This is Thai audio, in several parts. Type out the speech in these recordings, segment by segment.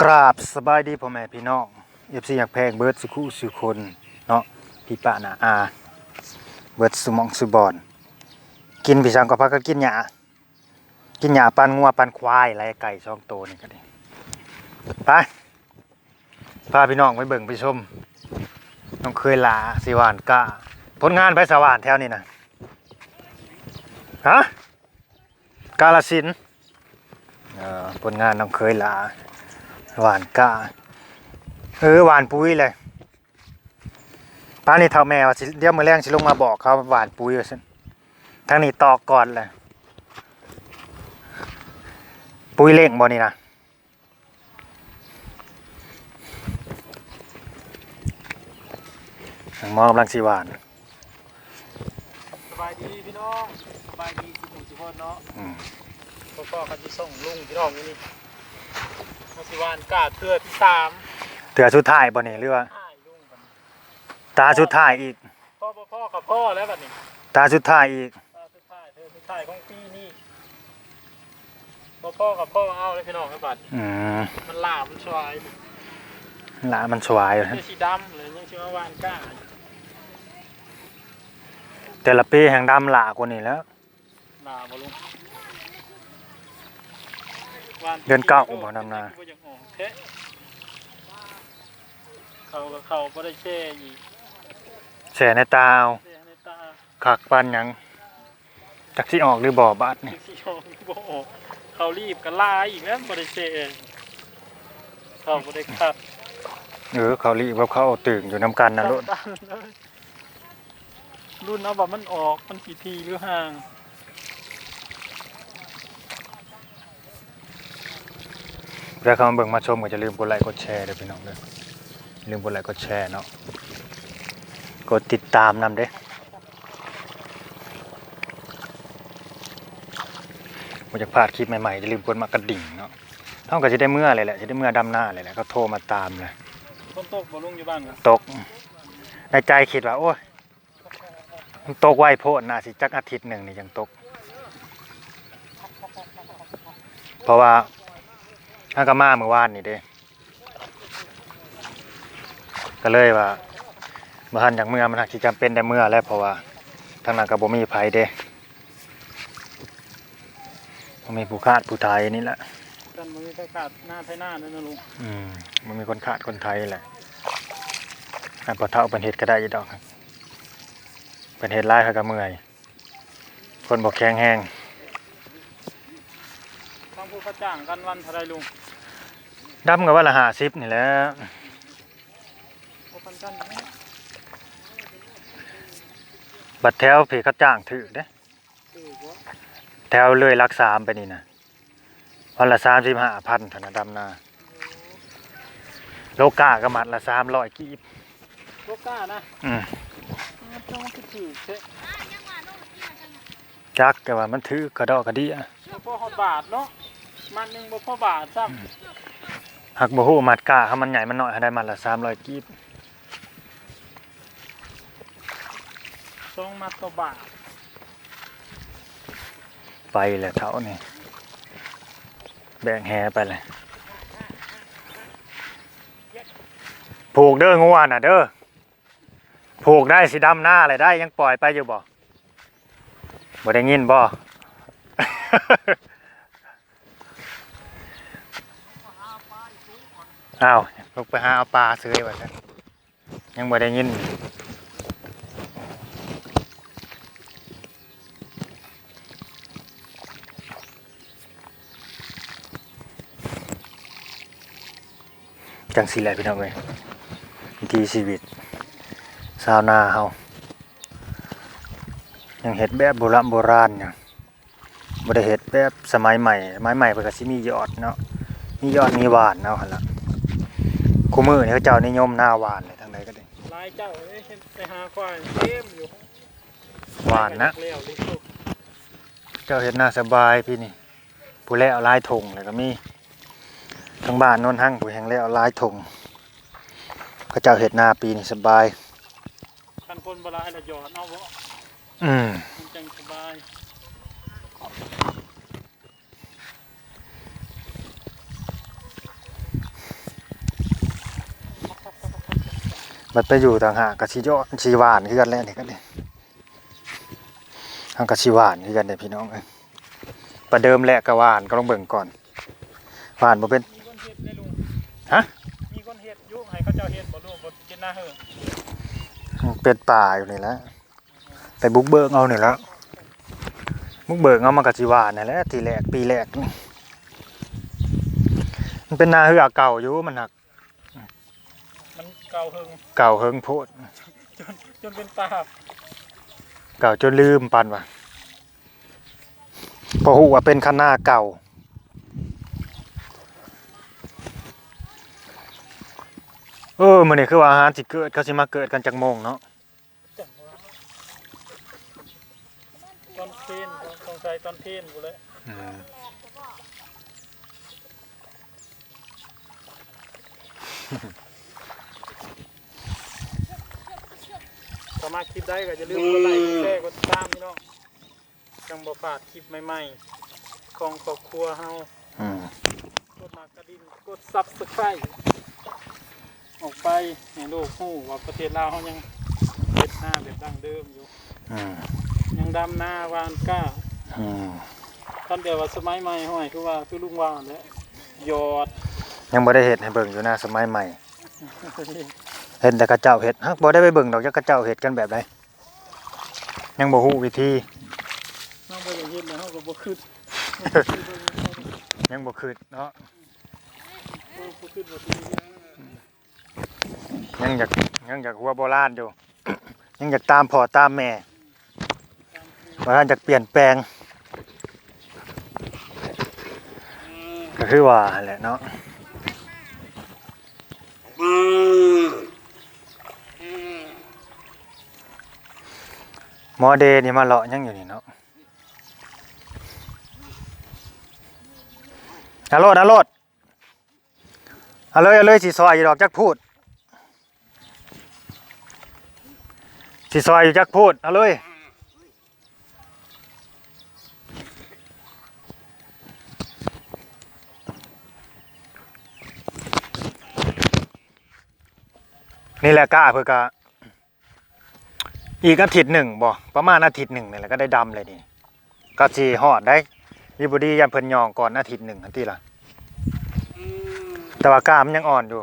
กราบสบายดีพ่อแม่พี่น้องเอฟซีอยากแพงเบิร์ดสุขุสุคนเนาะพี่ปะนาอา เบิร์ดสุมองสุบอน กินพี่สังก็พักก็กินหญ้ากินหญ้าปันงัวปันควายไรไก่สองโตนี่ก็ดีไปพาพี่น้องไปเบิ่งไปชมน้องเคยลาสิหวานกะผลงานไปสว่านแถวนี้นะฮะกาลสินเอ่อผลงานน้องเคยลา หวานกาเออหวานปุ๋ยเลยป้านี่เท่าแม่ว่าสิเดี๋ยวมือแรงสิลงมาบอกเขาหวานปุ๋ยว่าซั่นทางนี้ตอกก่อนเลยปุ๋ยเล่งบ่นี่นะทางหมอกำลังสิหวานสบายดีพี่น้องสบายดีสุขุสุขเนาะอืมพ่อพ่อเขาจะส่งลุงพี่น้องนี่นี่มาสิ วานกาดเทือที่สามเถื่อสุดท้ายบ่นี่หรือว่าอ้ายลุงกันตาสุดท้ายอีก พ่อพ่อพ่อกับพ่อแล้วบัดนี้ตาสุดท้ายอีก ตาสุดท้ายเธอสุดท้ายของปีนี่พ่อพ่อกับพ่อเอาเลยพี่น้องครับบัดอืมมันลาบมันชวายละมันสวายอยู่เสื้อสีดำเลยยังชื่อว่าวานกาดแต่ละปีแห่งดำหลากว่านี้แล้วลาบบ่ลุงวานเดือนเก้าบ่ดำนา บ่ยังออก แท้เขากับเขาบ่ได้แช่อีกแสในตาเอาแช่ในตาคักปันหยังจักสิออกหรือบ่บาดนี่ที่เขาบ่ออกเขารีบกันลาอีกแล้วบริเชนเขาบริขัดเออเขาลีว่าเขาเอาตึงอยู่น้ำกันนะลูก ตันเลยรุ่นเอาแบบมันออกมันกี่ทีหรือห่าง แล้วเขามาเบิ่งมาชมก็จะลืมกดไลค์กดแชร์เด้อพี่น้องเด้อลืมกดไลค์กดแชร์เนาะกดติดตามนำเด้บ่อยากพลาดคลิปใหม่ๆอย่าลืมกดมากระดิ่งเนาะเท่ากับจะได้เมื่อเลยแหละจะได้เมื่อดำหน้าเลยแหละเขาโทรมาตามเลยต้นตกบอลุงอยู่บ้านกันตก ในใจคิดว่า โอ้ยมันตกไวโพดน่าสิจักอาทิตย์หนึ่งนี่ยังตก เพราะว่า ถ้าก็มาเมื่อวานนี่เด้ก็เลยว่าบ่ทันจากเมื่อมันหักสิจำเป็นได้เมื่อแล้วเพราะว่าทางนั้นก็บ่มีไผเด้บ่มีผู้คาดผู้ไทยนี่แหละกันมันมีประกาศหน้าไทยหน้านั่นนะลุงอืมมันมีคนขาดคนไทยแหละให้พอเท่าเป็นเห็ดก็ได้อีดอกครับเป็นเห็ดไล่เขาก็เมื่อย คนบอกแข็งแห้งต้องพูดกระจ่างกันวันเท่าไรลุง ดำกับว่าละหาซิปนี่แหละพบกันกันไหมบัดแถวเพเขาจ้างถือเด้คือว่าแถวเลยรักสามไปนี่นะวันละสามสิบห้าพันธนะดำนา โลกาก็มัดละสามร้อยกีบพวกกล้านะอืมมันต้องคิดถือเช็จักแต่ว่ามันถือกระดอกกระเดียบ่พอหอดบาทเนาะมันหนึ่งบ่พอบาทซ้ หักบ่ฮู้มัดกาเขามันใหญ่มันน้อยให้ได้มัดละสามร้อยกีบำสองมัดต่อบาทไปเลยเท่านี่แบ่งแหไปเลยผูกเด้องัวน่ะ เด้อผูกได้สิดำหน้าอะไรได้ยังปล่อยไปอยู่บ่บ่ได้ยินบ่ อ้าวลูกไปหาเอาปลาซื้อไว้ซะยังบ่ได้ยินจังสิแหละพี่น้องเอ้ยวิถีชีวิตชาวนาเฮายังเฮ็ดแบบโบราณโบราณอยู่บ่ได้เฮ็ดแบบสมัยใหม่สมัยใหม่เพิ่นก็สิมียอดเนาะมียอดมีหวานเนาะหั่นล่ะ คู่มือนี่เขาเจ้านิยมหน้าหวานเลยทางใดก็ได้ลายเจ้าเอ้ยไปหาควายเต็มอยู่หวานนะเลี้ยวลิสุกเจ้าเฮ็ดหน้าสบายพี่นี่ผู้แล้วลายถงแล้วก็มีทางบ้านโนนหั่งผู้แห่งแล้วลายถงเขาเจ้าเฮ็ดหน้าปีนี่สบายกันคนโบราณละหยอดเอาบ่อืมมันจังสบาย บัดไปอยู่ต่างหากกับชีโยชีหวานคือกันแหล้วนี่กันเลยทางกับชีหวานคือกันเด้พี่น้องเอ้ยประเดิมแหละกะหวานก็ลองเบิ่งก่อนหวานบ่เป็นมีคนเฮ็ดได้ลุงฮะมีคนเฮ็ดอยุ่ให้เขาเจ้าเฮ็ดบ่ลุงบ่กินหน้าเหือเป็นป่าอยู่นี่แหละไปบุกเบิกเอานี่แหล้วบุกเบิกเอามากับชีหวานนี่แหละทีแรกปีแรกนี่มันเป็นนาเหือเก่าอยู่มันหัก มันเก่าเฮิงเก่าเฮิงโพดจนเป็นป่าเก่าจนลืมปันว่ะพอหูว่าเป็นคันนาเก่า เออมื้อนี้คือว่าอาหารสิเกิดเขาสิมาเกิดกันจักโมงเนาะตอนเพลนสงสัยตอนเพลนกูเลยอืม สามารถคลิปได้ก็จะลืมกดไลค์กดแชร์กดติดตามพี่น้องจังบ่พลาดคลิปใหม่ๆ ของครอบครัวเฮาอืมกดมากระดิ่งกด Subscribe ออกไปให้โลกฮู้ว่าประเทศลาวเฮายังเฮ็ดหน้าแบบดั้งเดิมอยู่ อืมยังดำหน้าวานกล้า อืมตอนเดียวว่าสมัยใหม่ห้อยคือว่าคือลุงว่าแหล้วหยอด ยังบ่ได้เฮ็ดให้เบิ่งอยู่นะสมัยใหม่ เห็นแต่กระเจ้าเฮ็ดฮักบ่ได้ไปเบิ่งดอกจักกระเจ้าเฮ็ดกันแบบใดยังบ่ฮู้วิธีน้องบ่ได้เฮ็ดแล้วเฮาก็บ่คิดยังบ่คิดเนาะบ่คิดว่าสิยังอยากยังอยากหัวโบราณอยู่ ยังอยากตามพ่อตามแม่โบราณอยากเปลี่ยนแปลง ก็คือว่าหั่นแหละเนาะ หมอเดนี่มาเลาะยังอยู่นี่เนาะฮัลโหลฮัลโหลฮัลโหลฮัลโหลสิซอยอยู่ดอกจักพูดสิซอยอยู่จักพูดอาเลยนี่แหละกล้าเพื่อกะ อีกอาทิตย์หนึ่งบ่ประมาณอาทิตย์หนึ่งนี่แหละก็ได้ดำเลยนี่ก็สีหอดได้ยีบดียามเพิ่นยองก่อนอาทิตย์หนึ่งทันทีละแต่ว่ากล้ามันยังอ่อนอยู่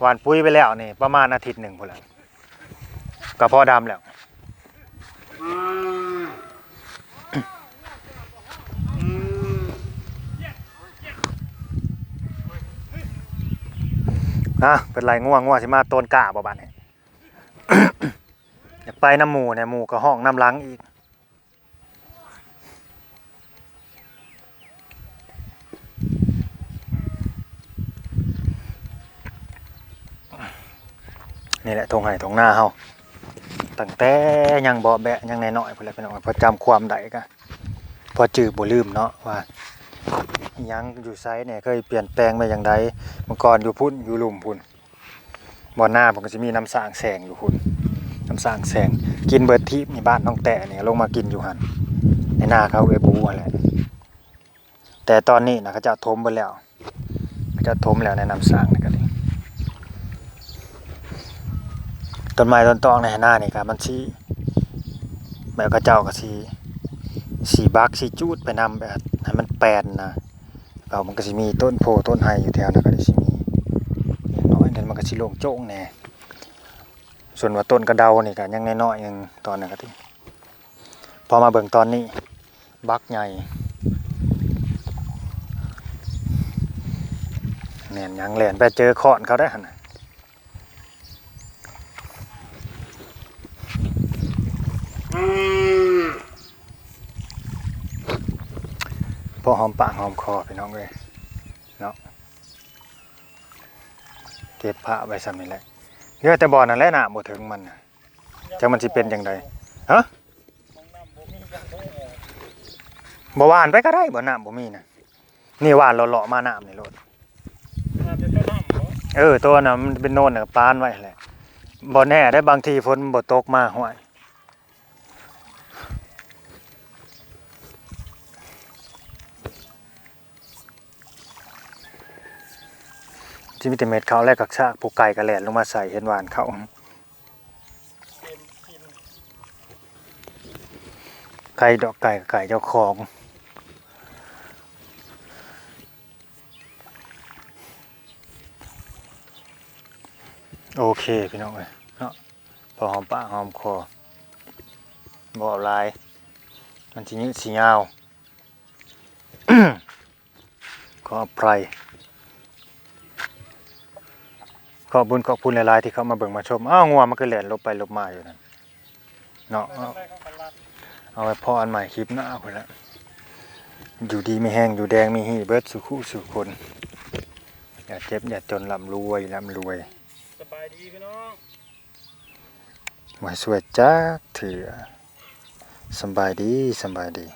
หวานปุ๋ยไปแล้วนี่ประมาณอาทิตย์หนึ่งพุ่นละก็พอดำแล้วอะเป็นไรง่วงง่วงสิมาโตนกาบ่บานนี่ อยากไปน้ำหมูเนี่ยหมูก็ห้องน้ำล้างอีก นี่แหละทงไห้ทงหน้าเฮาตั้งแต่ยังเบาะแบะยังในน้อยๆพุ่นแหละพี่น้องพอจำความได้ก็พอจือบ่ลืมเนาะว่ายังอยู่ไซส์เนี่ยเคยเปลี่ยนแปลงไปอย่างใดเมื่อก่อนอยู่พุ่นอยู่หลุมพุ่นบ่อหน้ามันก็จะมีน้ำสางแสงอยู่พุ่น น้ำสร้างแสงกินเบิดทิพย์นี่บ้านน้องแต่เนี่ยลงมากินอยู่หันในหน้าเขาเอบูนั่นแต่ตอนนี้นะเขาจะทมไปแล้วเขาจะทมแล้วในน้ำสร้างนี่ก็เลยต้นไม้ต้นตองในหน้านี่ครับมันสีแบบกระเจ้าก็สีสีบักสีจูดไปนำแบบให้มันแปนนะเรามันก็สิมีต้นโพต้นไฮอยู่แถวนั้นก็สิมีน้อยนั่นมันก็สิโล่งโจ้งแน่ ส่วนว่าต้นกระเดานี่ก็ยังน้อยๆยังตอนนั้นก็ที่พอมาเบิ่งตอนนี้ บักใหญ่แน่นยังแหลนไปเจอขอนเขาได้หันน่ะพอหอมปากหอมคอพี่น้องเลยเนาะเก็บผ้าไว้ซ้ำนี่แหละ เยอะแต่บ่อนั่นแหละน่ะบ่ถึงมันน่ะจังมันสิเป็นจังไดฮะบ่หวานไปก็ได้บ่น้ำบ่มีนะนี่หวานเลาะๆมาน้ำนี่โลดน่าเจ้าน้ำบ่เออตัวน่ะมันเป็นโน่นน่ะปานไว้แหละบ่แน่ได้บางทีฝนบ่ตกมาห้วย ที่วิตามินเขาแลกกับชากผูกไก่กระแหลนลงมาใส่เห็นหวานเขาไก่ดอกไก่ไก่เจ้าของโอเคพี่น้องเลยเนาะพอหอมปากหอมคอบ่อลาย มันสีนี้สีเงาขอไพร ขอบบุญขอบคุณหลายๆที่เข้ามาเบิ่งมาชม อ้าวงัวมันก็แล่นลบไปลบมาอยู่นั่นเนาะไปเอาทำได้ของกันลัดเอาไว้พออันใหม่คลิปหน้าพุ่นละอยู่ดีไม่แห้งอยู่แดงมีหีเบิดสุขุสุคน อย่าเจ็บอย่าจนร่ำรวยร่ำรวยสบายดีพี่น้องหวยสวยจ้าเถื่อสำบายดีสำบายดี